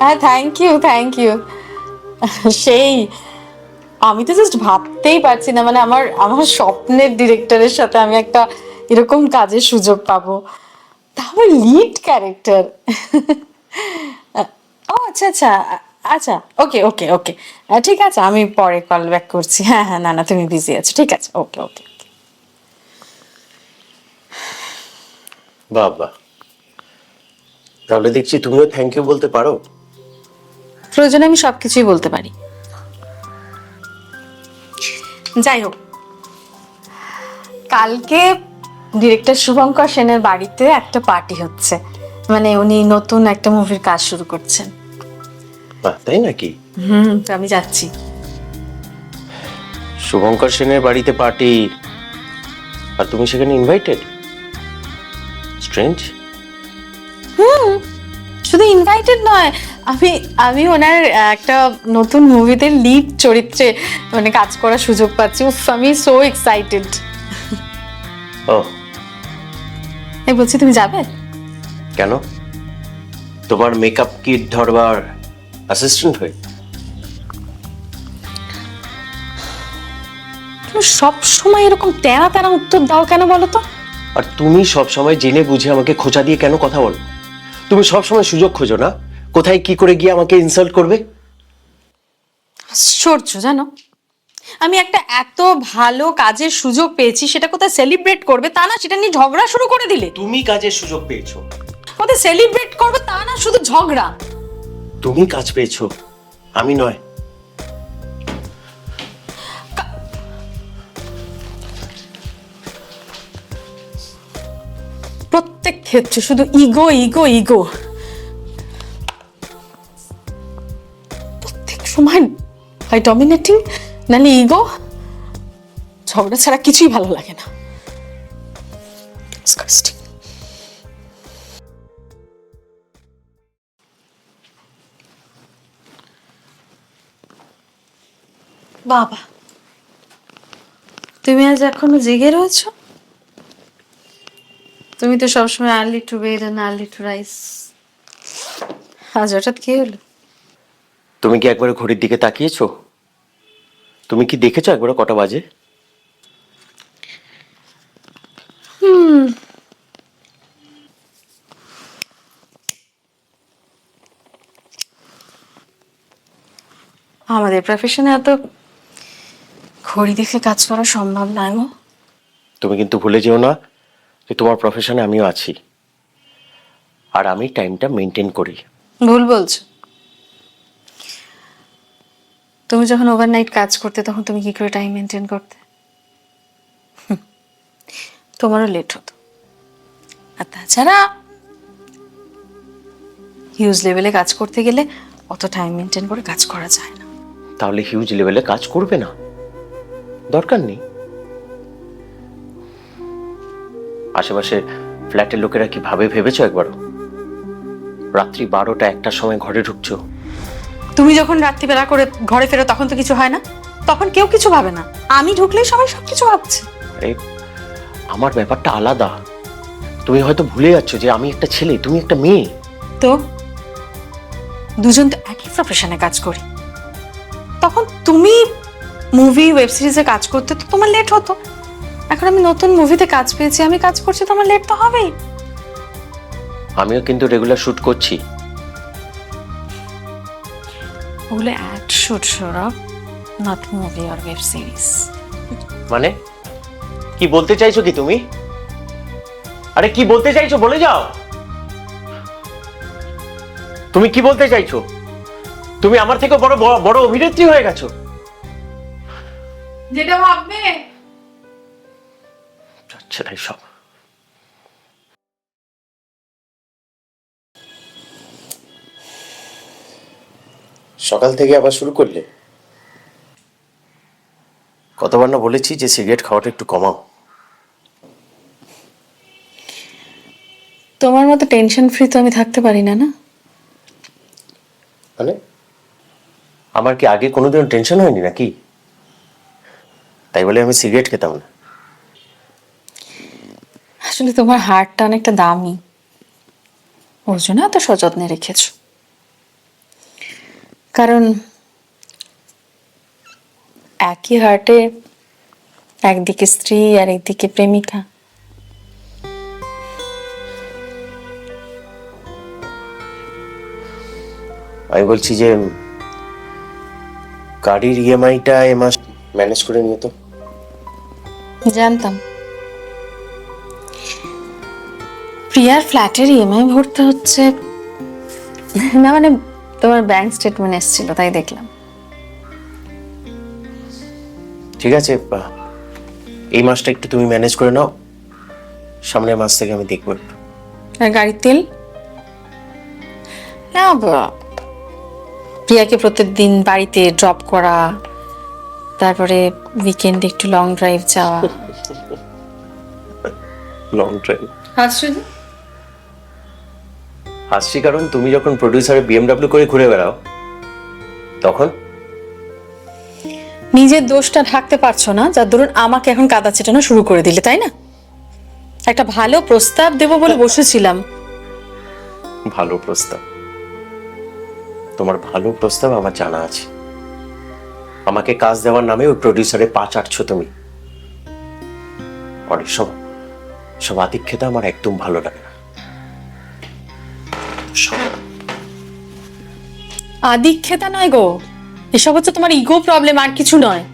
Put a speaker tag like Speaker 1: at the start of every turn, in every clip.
Speaker 1: হ্যাঁ thank you thank you সেই, আমি তো জাস্ট ভাবতেই পারছি না মানে আমার আমার স্বপ্নের ডিরেক্টরের সাথে আমি একটা এরকম কাজের সুযোগ পাবো। তাহলে লিড ক্যারেক্টার ও আচ্ছা আচ্ছা আচ্ছা ওকে ওকে ওকে ঠিক আছে, আমি পরে কল ব্যাক করছি। হ্যাঁ হ্যাঁ না না, তুমি বিজি আছো। ঠিক আছে ওকে ওকে
Speaker 2: বাবা তাহলে দেখছি তুমিও থ্যাংক ইউ বলতে পারো।
Speaker 1: প্রয়োজনে আমি সবকিছুই বলতে পারি। যাই হোক। কালকে ডিরেক্টর শুভঙ্কর সেনের বাড়িতে একটা পার্টি হচ্ছে। মানে উনি নতুন একটা মুভির কাজ শুরু করছেন।
Speaker 2: তাই নাকি?
Speaker 1: হুম তো আমি যাচ্ছি।
Speaker 2: শুভঙ্কর সেনের বাড়িতে পার্টি আর তুমি সেখানে ইনভাইটেড স্ট্রেঞ্জ হুম
Speaker 1: শুধু ইনভাইটেড নয় আমি আমি ওনার একটা নতুন মুভিতে লিড চরিত্রে মানে কাজ করার সুযোগ পাচ্ছি। উফ আমি সো এক্সাইটেড
Speaker 2: ও।
Speaker 1: এই বলছি তুমি যাবে?
Speaker 2: কেন? তোমার মেকআপ কিট ধরবার অ্যাসিস্ট্যান্ট হয়ে
Speaker 1: তুমি সব সময় এরকম তেরা তেরা উত্তর দাও কেন বলো তো?
Speaker 2: আর তুমি সব সময় জেনে বুঝে আমাকে খোঁচা দিয়ে কেন কথা বলো? তুমি সব সময় সুযোগ খোঁজো না? কোথায় কি করে গিয়ে আমাকে ইনসাল্ট করবে?
Speaker 1: আশ্চর্য জানো। আমি একটা এত ভালো কাজের সুযোগ পেয়েছি সেটা কোথায় সেলিব্রেট করবে তা না সেটা নিয়ে ঝগড়া শুরু করে দিলে।
Speaker 2: তুমি কাজের সুযোগ পেয়েছ।
Speaker 1: কোথায় সেলিব্রেট করবে তা না শুধু ঝগড়া।
Speaker 2: তুমি কাজ পেয়েছ আমি নয়।
Speaker 1: প্রত্যেক ক্ষেত্রে শুধু ইগো ইগো ইগো সময় হয় ডমিনেটিং নালে ইগো ঝগড়া ছাড়া কিছুই ভালো লাগে না। বাবা, তুমি আজ এখনও জেগে রয়েছো? তুমি তো সবসময় early to bed early to rise. আজ হঠাৎ কি হলো?
Speaker 2: তুমি কি একবার ঘড়ির দিকে তাকিয়েছো? তুমি কি দেখেছ একবার কটা বাজে?
Speaker 1: আমাদের প্রফেশনে এত ঘড়ি দেখে কাজ করা সম্ভব নয় গো।
Speaker 2: তুমি কিন্তু ভুলে যেও না যে তোমার প্রফেশনে আমিও আছি। আর আমি টাইমটা মেনটেন করি।
Speaker 1: ভুল বলছো। তুমি যখন ওভারনাইট কাজ করতে, তখন তুমি কি করে টাইম মেনটেন করতে? তোমারও লেট হতো। আর তাছাড়া হিউজ লেভেলে কাজ করতে গেলে অত টাইম মেনটেন করে কাজ করা যায় না।
Speaker 2: তাহলে হিউজ লেভেলে কাজ করবে না? দরকার নেই। আশেপাশে ফ্ল্যাটের লোকেরা কি ভাবে ভেবেছো একবারও? রাত্রি বারোটা একটার সময় ঘরে ঢুকছো।
Speaker 1: তুমি যখন রাত্রিবেলা করে ঘরে ফেরো তখন তো কিছু হয় না। তখন কেউ কিছু ভাবে না। আমি ঢুকলেই সবাই সবকিছু ভাবছে।
Speaker 2: আরে আমার ব্যাপারটা আলাদা। তুমি হয়তো ভুলে যাচ্ছ যে আমি একটা ছেলে তুমি একটা মেয়ে।
Speaker 1: তো? দুজন তো একই প্রফেশনে কাজ করি। তখন তুমি মুভি ওয়েব সিরিজে কাজ করতে তো তোমার লেট হতো। এখন আমি নতুন মুভিতে কাজ পেয়েছি আমি কাজ করছি তোমার লেট তো হবেই।
Speaker 2: আমিও কিন্তু রেগুলার শুট করছি।
Speaker 1: ওগুলো ad shoot Sourav not movie R web series.
Speaker 2: মানে? কি বলতে চাইছো কি তুমি? আরে কি বলতে চাইছো বলে যাও। তুমি কি বলতে চাইছো? তুমি আমার থেকে বড় বড়- বড় অভিনেত্রী হয়ে গেছো।
Speaker 1: যেটা ভাববে?
Speaker 2: যাচ্ছে তাই সব। সকাল থেকে আবার শুরু করলে? কতবার না বলেছি যে সিগারেট খাওয়াটা একটু কমাও।
Speaker 1: তোমার মতো টেনশন ফ্রি তো আমি থাকতে পারি না না?
Speaker 2: মানে? আমার কি আগে কোনোদিন টেনশন হয়নি নাকি? তাই বলে আমি সিগারেট খেতাম না।
Speaker 1: আসলে তোমার হার্টটা অনেকটা দামি। ওর জন্য এত সযত্নে রেখেছো। কারণ একই হার্টে একদিকে স্ত্রী আর একদিকে প্রেমিকা।
Speaker 2: আমি বলছি যে গাড়ির ইএমআইটা এ মাস ম্যানেজ করে নিয়ে তো।
Speaker 1: জানতাম। প্রিয়ার ফ্ল্যাটের ইএমআই ভরতে হচ্ছে না মানে তোমার ব্যাংক স্টেটমেন্ট এসেছিল তাই দেখলাম।
Speaker 2: ঠিক আছে বা- এই মাসটা একটু তুমি ম্যানেজ করে নাও। সামনের মাস থেকে আমি দেখব একটু।
Speaker 1: আর গাড়ির তেল? না বা- প্রিয়াকে প্রত্যেকদিন বাড়িতে ড্রপ করা তারপরে উইকেন্ডে একটু লং ড্রাইভ যাওয়া।
Speaker 2: লং ড্রাইভ
Speaker 1: আশ্চর্য
Speaker 2: হাসছি কারণ তুমি যখন প্রডিউসারে বিএমডাব্লিউ করে ঘুরে বেড়াও তখন?
Speaker 1: নিজের দোষটা ঢাকতে পারছ না যার দরুন আমাকে এখন কাদা ছেটানো শুরু করে দিলে তাই না? একটা ভালো প্রস্তাব দেবো বলে বসেছিলাম।
Speaker 2: ভালো প্রস্তাব? তোমার ভালো প্রস্তাব আমার জানা আছে। আমাকে কাজ দেওয়ার নামে ওই প্রডিউসারে পা চাটছো তুমি। অনেক সব সব আদিক্ষেতা আমার একদম ভালো লাগে না।
Speaker 1: আদিক্ষেতা নয় গো। এসব হচ্ছে তোমার ইগো প্রবলেম আর কিছু নয়।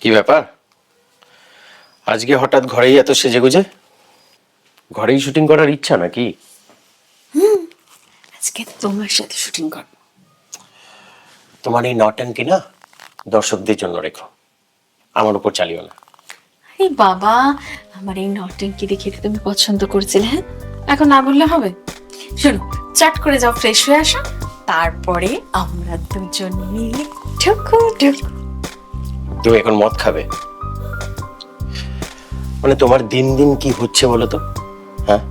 Speaker 2: কি ব্যাপার? আজকে হঠাৎ ঘরেই এত সেজে গুজে ঘরেই শুটিং করার ইচ্ছা নাকি?
Speaker 1: আজকে তোমার সাথে শুটিং করব।
Speaker 2: তোমার এই নটাঙ্কি না দর্শকদের জন্য রেখো। আমার উপর চালিও না।
Speaker 1: এই বাবা আমার এই নটঙ্কি দেখে তুমি পছন্দ করেছিলে হ্যাঁ? এখন না বললে হবে? শোনো চাট করে যাও ফ্রেশ হয়ে আসো। তারপরে আমরা দুজন মিলে ঠুকু ঠুকু
Speaker 2: তুমি এখন মদ খাবে? মানে তোমার দিন দিন কি হচ্ছে বলো তো? হ্যাঁ?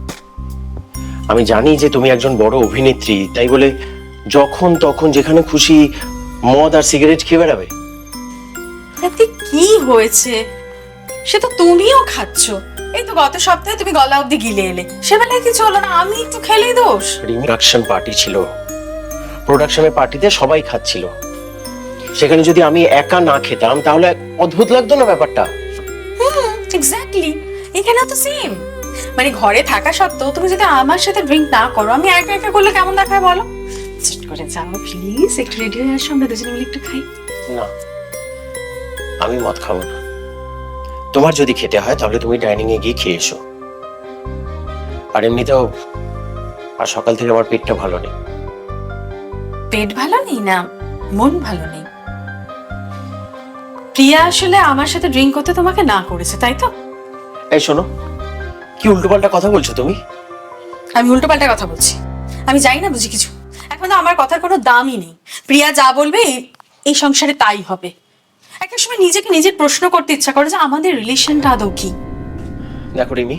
Speaker 2: আমি জানি যে তুমি একজন বড় অভিনেত্রী তাই বলে যখন তখন যেখানে খুশি মদ আর সিগারেট খেয়ে বেড়াবে?
Speaker 1: এতে কি হয়েছে? সে তো তুমিও খাচ্ছ। এই তো গত সপ্তাহে তুমি গলা অবধি গিলে এলে। সে বেলায় কিছু হলো না আমি একটু খেলেই দোষ।
Speaker 2: প্রোডাকশন পার্টি ছিল। প্রোডাকশনের পার্টিতে সবাই খাচ্ছিল। সেখানে যদি আমি একা না খেতাম তাহলে অদ্ভুত লাগতো না ব্যাপারটা?
Speaker 1: হুম এক্স্যাক্টলি এখানে তো সেম মানে ঘরে থাকা সত্ত্বেও তুমি যদি আমার সাথে ড্রিঙ্ক না করো আমি একা একা করলে কেমন দেখায় বলো? করে যাও প্লিজ একটু রেডি হয়ে আসো আমরা দুজনে মিলে একটু খাই।
Speaker 2: না আমি মদ খাব না। তোমার যদি খেতে হয় তাহলে তুমি ডাইনিং এ গিয়ে খেয়ে এসো। আর এমনিতেও আর সকাল থেকে আমার পেটটা ভালো নেই।
Speaker 1: পেট ভালো নেই না মন ভালো নেই। প্রিয়া আসলে আমার সাথে ড্রিঙ্ক করতে তোমাকে না করেছে তাই তো?
Speaker 2: এই শোনো কি উল্টোপাল্টা কথা বলছো তুমি?
Speaker 1: আমি উল্টো পাল্টা কথা বলছি। আমি জানি না বুঝি কিছু। এখন আমার কথার কোনো দামই নেই। প্রিয়া যা বলবে এই- এই সংসারে তাই হবে। একটা সময় নিজেকে নিজের প্রশ্ন করতে ইচ্ছা করে যে আমাদের রিলেশনটা আদৌ কি?
Speaker 2: দেখো রিমি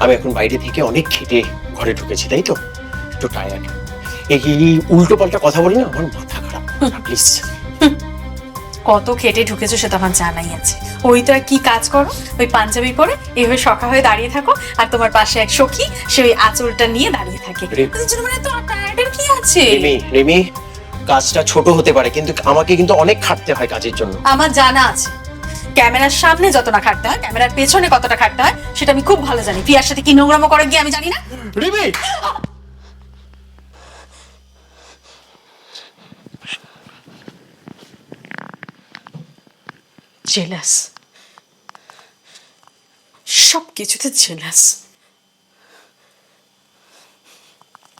Speaker 2: আমি এখন বাইরে থেকে অনেক খেটে ঘরে ঢুকেছি তাই তো? একটু টায়ার্ড এই উল্টো পাল্টা কথা বলে না আমার মাথা খারাপ। প্লিজ
Speaker 1: কত খেটে ঢুকেছো সেটা আমার জানাই আছে। ওই তো আর কি কাজ করো? ওই পাঞ্জাবি পরে এইভাবে সখা হয়ে দাঁড়িয়ে থাকো আর তোমার পাশে এক সখী সে ওই আঁচলটা নিয়ে দাঁড়িয়ে থাকে। মানে তো টায়ার্ডের কি আছে?
Speaker 2: রিমি রিমি কাজটা ছোট হতে পারে কিন্তু আমাকে কিন্তু অনেক খাটতে হয় কাজের জন্য।
Speaker 1: আমার জানা আছে। ক্যামেরার সামনে যতটা খাটতে হয় ক্যামেরার পেছনে কতটা খাটতে হয় সেটা আমি খুব ভালো জানি। প্রিয়ার সাথে কি নোংরামো করে গিয়ে আমি জানি না?
Speaker 2: রিমি!
Speaker 1: জেলাস। সব কিছুতে জেলাস।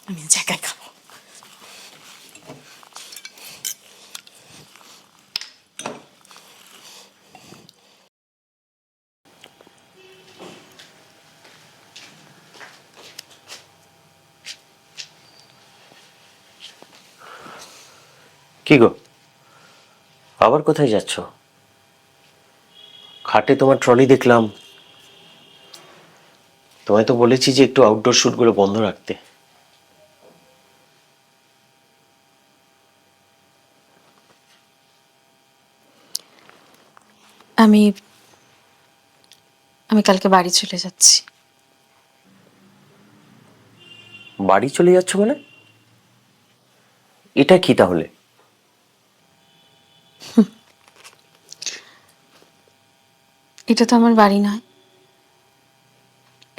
Speaker 1: আমি একাই খাব।
Speaker 2: কি গো? আবার কোথায় যাচ্ছ? খাটে তোমার ট্রলি দেখলাম। তোমায় তো বলেছি যে একটু আউটডোর শুটগুলো বন্ধ রাখতে।
Speaker 1: আমি আমি কালকে বাড়ি চলে যাচ্ছি।
Speaker 2: বাড়ি চলে যাচ্ছ মানে? এটা কি তাহলে?
Speaker 1: এটা তো আমার বাড়ি নয়।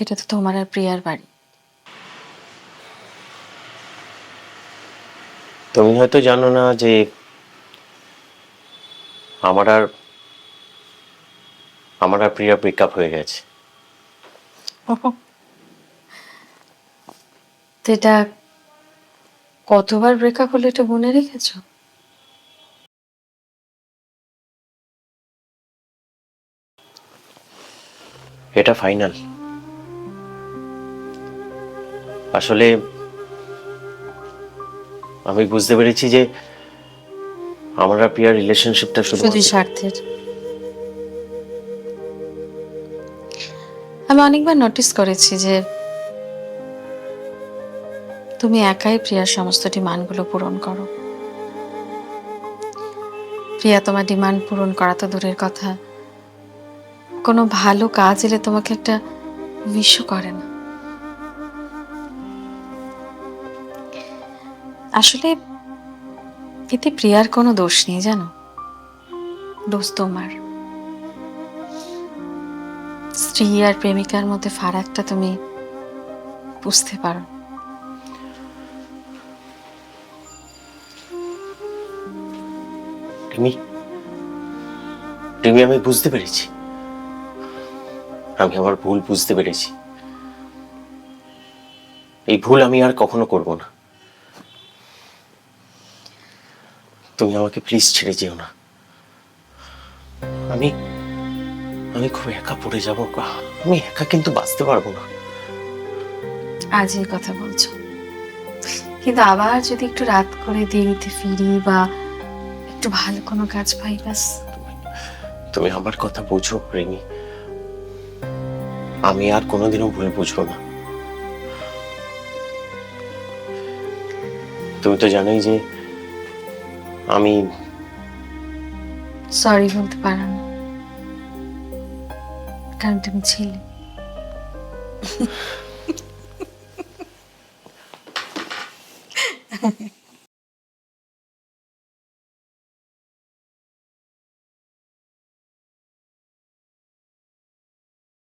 Speaker 1: এটা তো তোমার আর প্রিয়ার বাড়ি।
Speaker 2: তুমি হয়তো জানো না যে আমার আর আমার আর প্রিয়া ব্রেকআপ হয়ে গেছে।
Speaker 1: তো এটা কতবার ব্রেকআপ হলো এটা মনে রেখেছো?
Speaker 2: এটা ফাইনাল আসলে আমি বুঝতে পেরেছি যে আমার আর প্রিয়ার রিলেশনশিপটা শুধু
Speaker 1: শুধু স্বার্থের। আমি অনেকবার নোটিস করেছি যে তুমি একাই প্রিয়ার সমস্ত ডিমান্ডগুলো পূরণ করো। প্রিয়া তোমার ডিমান্ড পূরণ করা তো দূরের কথা। কোনো ভালো কাজ এলে তোমাকে একটা উইশও করে না। আসলে এতে প্রিয়ার কোনো দোষ নেই, জানো? দোষ তোমার। স্ত্রী আর প্রেমিকার মধ্যে ফারাকটা তুমি বুঝতে পারো।
Speaker 2: রিমি আমি বুঝতে পেরেছি। আমি আমার ভুল বুঝতে পেরেছি। এই ভুল আমি আর কখনো করব না। তুমি আমাকে প্লিজ ছেড়ে যেও না। আমি আমি খুব একা পড়ে যাব। আমি একা কিন্তু বাঁচতে পারব না।
Speaker 1: আজ এই কথা বলছো। কিন্তু আবার যদি একটু রাত করে দেরিতে ফিরি বা একটু ভালো কোনো কাজ পাই ব্যাস।
Speaker 2: তুমি আমার কথা বোঝো রিমি আমি আর কোনোদিনও ভুল বুঝব না। তুমি তো জানোই যে আমি
Speaker 1: সরি বলতে পারো কারণ তুমি ছিলে।